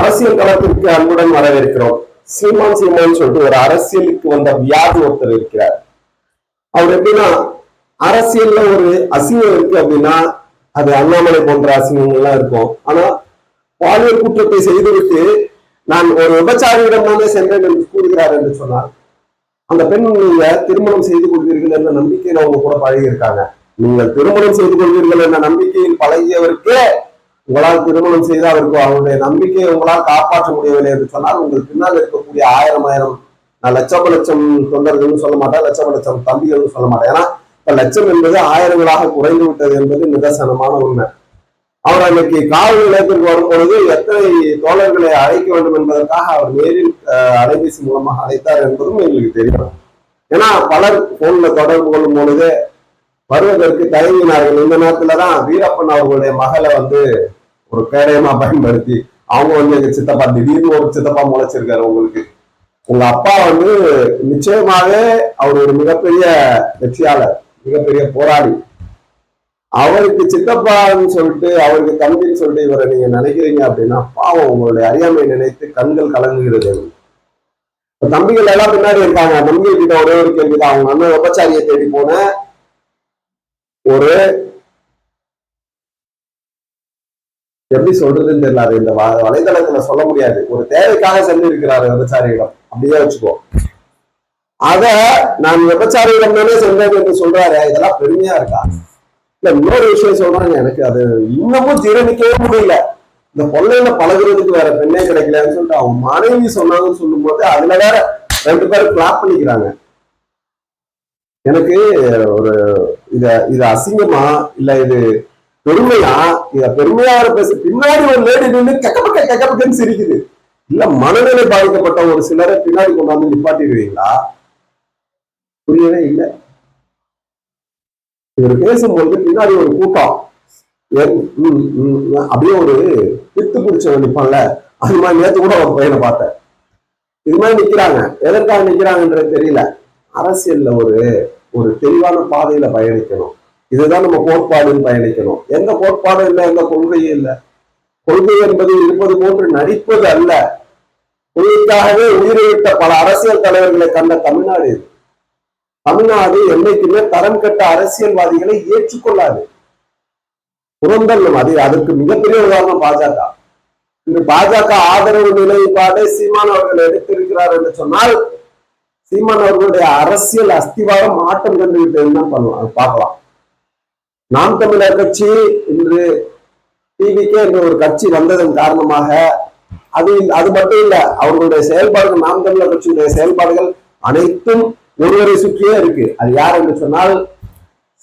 அரசியல் களத்திற்கு அன்புடன் வரவேற்கிறோம். சீமான் சீமான் சொல்லிட்டு ஒரு அரசியலுக்கு வந்த வியாதி ஒருத்தர் இருக்கிறார். அவர் எப்படின்னா அரசியல்ல ஒரு அசிங்கம் இருக்கு அப்படின்னா அது அண்ணாமலை போன்ற அசிங்கங்கள்லாம் இருக்கும். ஆனா பாலியல் குற்றத்தை செய்துவிட்டு நான் ஒரு விபச்சாரியிடம்தானே சென்றேன் என்று கூறுகிறார் என்று சொன்னார் அந்த பெண் நீங்க திருமணம் செய்து கொள்வீர்கள் என்ற நம்பிக்கையில அவங்க கூட பழகி இருக்காங்க நீங்கள் திருமணம் செய்து கொள்வீர்கள் என்ற நம்பிக்கையில் பழகியவருக்கே உங்களால் திருமணம் செய்து அவருக்கு அவருடைய நம்பிக்கையை உங்களால் காப்பாற்ற முடியவில்லை என்று சொன்னால் உங்கள் பின்னால் இருக்கக்கூடிய ஆயிரம் ஆயிரம் நான் லட்சம் லட்சம் தொண்டர்கள்னு சொல்ல மாட்டேன் லட்சம் லட்சம் தம்பிகள்னு சொல்ல மாட்டேன். ஏன்னா இப்ப லட்சம் என்பது ஆயிரங்களாக குறைந்து விட்டது என்பது நிதர்சனமான உண்மை. அவர் அன்னைக்கு காவல் நிலையத்திற்கு வரும் பொழுது எத்தனை தோழர்களை அழைக்க வேண்டும் என்பதற்காக அவர் நேரில் அஹ், அலைபேசி மூலமாக அழைத்தார் என்பதும் எங்களுக்கு தெரியும் ஏன்னா பலர் போன்ல தொடர்பு கொள்ளும் பொழுது வருவதற்கு தயங்கினார்கள். இந்த நேரத்துலதான் வீரப்பன் அவர்களுடைய மகளை வந்து ஒரு கேடயமா பயன்படுத்தி அவங்க வந்து எங்க சித்தப்பா திடீர்னு ஒரு சித்தப்பா முளைச்சிருக்காரு உங்களுக்கு. உங்க அப்பா வந்து நிச்சயமாவே அவர் ஒரு மிகப்பெரிய வெற்றியாளர் மிகப்பெரிய போராளி. அவருக்கு சித்தப்பான்னு சொல்லிட்டு அவருக்கு தம்பின்னு சொல்லிட்டு இவரை நீங்க நினைக்கிறீங்க அப்படின்னா பாவம் உங்களுடைய அறியாமை நினைத்து கண்கள் கலங்குகிறது. இப்ப தம்பிகள் எல்லாம் பின்னாடி இருக்காங்க. தம்பிகள் கிட்ட ஒரே ஒரு கேள்விதான். அவங்க அண்ணன் விபச்சாரியை தேடி போன ஒரு எப்படி சொல்றதுன்னு தெரியல. அது இந்த வ- வலைதளத்துல சொல்ல முடியாது. ஒரு தேவைக்காக சென்று இருக்கிறாரு விபச்சாரியிடம். அப்படியே வச்சுக்கோ. அத நான் விபச்சாரியிடம் தானே சென்றேன் என்று சொல்றாரு. இதெல்லாம் பெருமையா இருக்கா? இல்ல இன்னொரு விஷயம் சொல்றாங்க. எனக்கு அது இன்னமும் ஜீரணிக்கவே முடியல. இந்த கொள்ளையில பழகுறதுக்கு வேற பெண்ணே கிடைக்கலன்னு சொல்லிட்டு அவங்க மனைவி சொன்னாங்கன்னு சொல்லும் போது அதுல வேற ரெண்டு பேரும் கிளாப் பண்ணிக்கிறாங்க. எனக்கு ஒரு இத இது அசிங்கமா இல்ல இது பெருமையா? இத பெருமையா பேச பின்னாடி ஒரு லேடி நின்று கக்கப்பக்க கக்கப்பக்கன்னு சிரிக்குது. இல்ல மனநிலை பாதிக்கப்பட்ட ஒரு சிலரை பின்னாடி கொண்டாந்து நிப்பாட்டிடுவீங்களா? புரியவே இல்லை. இவர் பேசும்போது பின்னாடி ஒரு கூட்டம். அப்படியே ஒரு பித்து பிடிச்சவன் நிப்பான்ல. அது மாதிரி நேத்து கூட ஒரு பையனை பார்த்தேன். இது மாதிரி நிக்கிறாங்க. எதற்காக நிக்கிறாங்கன்றது தெரியல. அரசியல்ல ஒரு ஒரு தெளிவான பாதையில பயணிக்கணும். இதுதான் நம்ம கோட்பாடுன்னு பயணிக்கணும். எந்த கோட்பாடும் இல்லை எந்த கொள்கையும் இல்லை? கொள்கை என்பது இருப்பது போன்று நடிப்பது அல்ல. கொள்கைக்காகவே உயிரிழந்த பல அரசியல் தலைவர்களை கண்ட தமிழ்நாடு இது. தமிழ்நாடு என்னைக்குமே தரம் கட்ட அரசியல்வாதிகளை ஏற்றுக்கொள்ளாது. புறந்தள்ளும் அது அதற்கு மிகப்பெரிய உதாரணம் பாஜக. இன்று பாஜக ஆதரவு நிலைப்பாடை சீமான் அவர்கள் எடுத்திருக்கிறார் என்று சொன்னால் சீமான் அவர்களுடைய அரசியல் அஸ்திவாரம் மாற்றம் கண்டு என்ன பண்ணுவாங்க? பார்க்கலாம். நாம் தமிழர் கட்சி இன்று டிவிக்கே என்ற ஒரு கட்சி வந்ததன் காரணமாக அது அது மட்டும் இல்ல அவர்களுடைய செயல்பாடுகள் நாம் தமிழர் கட்சியுடைய செயல்பாடுகள் அனைத்தும் ஒருவரை சுற்றியே இருக்கு. அது யார் என்று சொன்னால்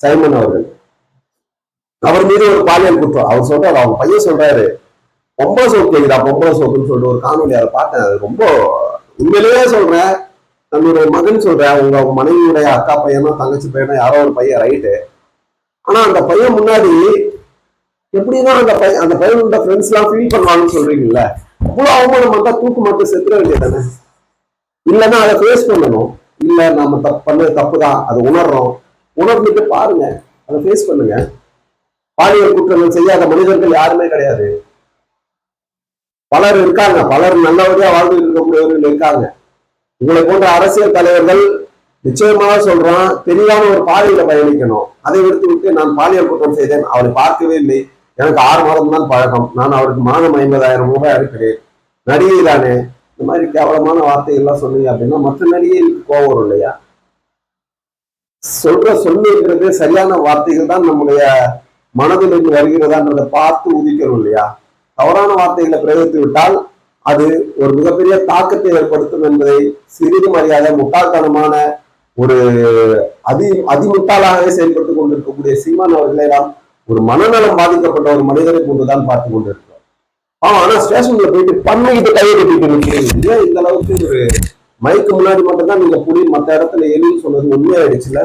சைமன் அவர்கள். அவர் மீது ஒரு பாலியல் குற்றம். அவர் சொல்றாரு அவங்க பையன் சொல்றாரு பொம்பளை சோப்பு கேக்குதா பொம்பளை சோப்புன்னு சொல்லிட்டு ஒரு காணொலி அதை பார்த்தேன். அது ரொம்ப உண்மையிலேயே சொல்றேன். நம்மளுடைய மகன் சொல்றேன். உங்க உங்க மனைவியுடைய அக்கா பையனோ தங்கச்சி பையனோ யாரோ ஒரு பையன் ரைட்டு ஆனா அந்த பையன் முன்னாடி எப்படின்னா அந்த பையன் அந்த பையனோட ஃப்ரெண்ட்ஸ் எல்லாம் ஃபீல் பண்ணுவாங்கன்னு சொல்றீங்கல்ல அவ்வளவு அவமானம் வந்தா தூக்கு மட்டும் செத்துற வேண்டியதானே இல்லைன்னா அதை ஃபேஸ் பண்ணணும். இல்ல நம்ம தப்பு பண்ணது தப்பு தான் அதை உணர்றோம். உணர்ந்துட்டு பாருங்க. அதை ஃபேஸ் பண்ணுங்க. பாலியல் குற்றங்கள் செய்யாத மனிதர்கள் யாருமே கிடையாது. பலர் இருக்காங்க. பலர் நல்லபடியா வாழ்ந்து இருக்கக்கூடியவர்கள் இருக்காங்க. உங்களை போன்ற அரசியல் தலைவர்கள் நிச்சயமாக சொல்றான் தெளிவான ஒரு பாதையில பயணிக்கணும். அதை விடுத்து விட்டு நான் பாலியல் குற்றம் செய்தேன். அவரை பார்க்கவே இல்லை. எனக்கு ஆறு மாதம் தான் பழக்கம். நான் அவருக்கு மாதம் ஐம்பதாயிரம் ரூபாய் அனுப்பினேன். நடிகை தானே. இந்த மாதிரி கேவலமான வார்த்தைகள்லாம் சொன்னீங்க அப்படின்னா மற்ற நடிகைகளுக்கு கோவம் வரும் இல்லையா? சொல்ற சொல்லுங்கிறது சரியான வார்த்தைகள் தான் நம்முடைய மனதில் இருந்து வருகிறதான்றதை பார்த்து உதிக்கிறோம் இல்லையா? தவறான வார்த்தைகளை பிரயோகித்து விட்டால் அது ஒரு மிகப்பெரிய தாக்கத்தை ஏற்படுத்தும் என்பதை சிறிது மரியாதை முட்டாள்தனமான ஒரு அதி அதிமுட்டாளாகவே செயல்பட்டு கொண்டிருக்கக்கூடிய சீமான் அவர்களை நாம் ஒரு மனநலம் பாதிக்கப்பட்ட ஒரு மனிதரை கொண்டுதான் பார்த்து கொண்டிருக்கிறோம். ஆமா ஆனா ஸ்டேஷன்ல போயிட்டு பண்ணிக்கிட்டு கையை கட்டிட்டு நிற்கிறீங்க இந்த அளவுக்கு ஒரு மைக்கு முன்னாடி மட்டும்தான் நீங்க புலி மற்ற இடத்துல எலின்னு சொன்னது உண்மையாயிடுச்சுல?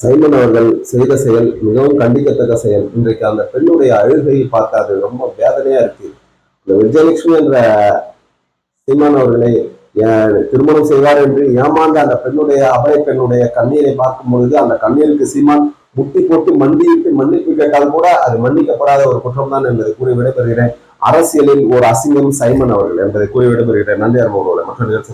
சைமன் அவர்கள் செய்த செயல் மிகவும் கண்டிக்கத்தக்க செயல். இன்றைக்கு அந்த பெண்ணுடைய அழுகையை பார்த்தா அது ரொம்ப வேதனையா இருக்கு. இந்த விஜயலட்சுமி என்ற சீமான் அவர்களை திருமணம் செய்வார் என்று ஏமாந்த அந்த பெண்ணுடைய அபய பெண்ணுடைய கண்ணீரை பார்க்கும் பொழுது அந்த கண்ணீருக்கு சீமான் முட்டி போட்டு மண்டியிட்டு மன்னிப்பு கேட்டால் கூட அது மன்னிக்கப்படாத ஒரு குற்றம் தான் என்பதை கூறி விடைபெறுகிறேன். அரசியலில் ஒரு அசிங்கம் சைமன் அவர்கள் என்பதை கூறி விடைபெறுகிறேன். நன்றி அருமவர்களை மற்ற நிகழ்ச்சி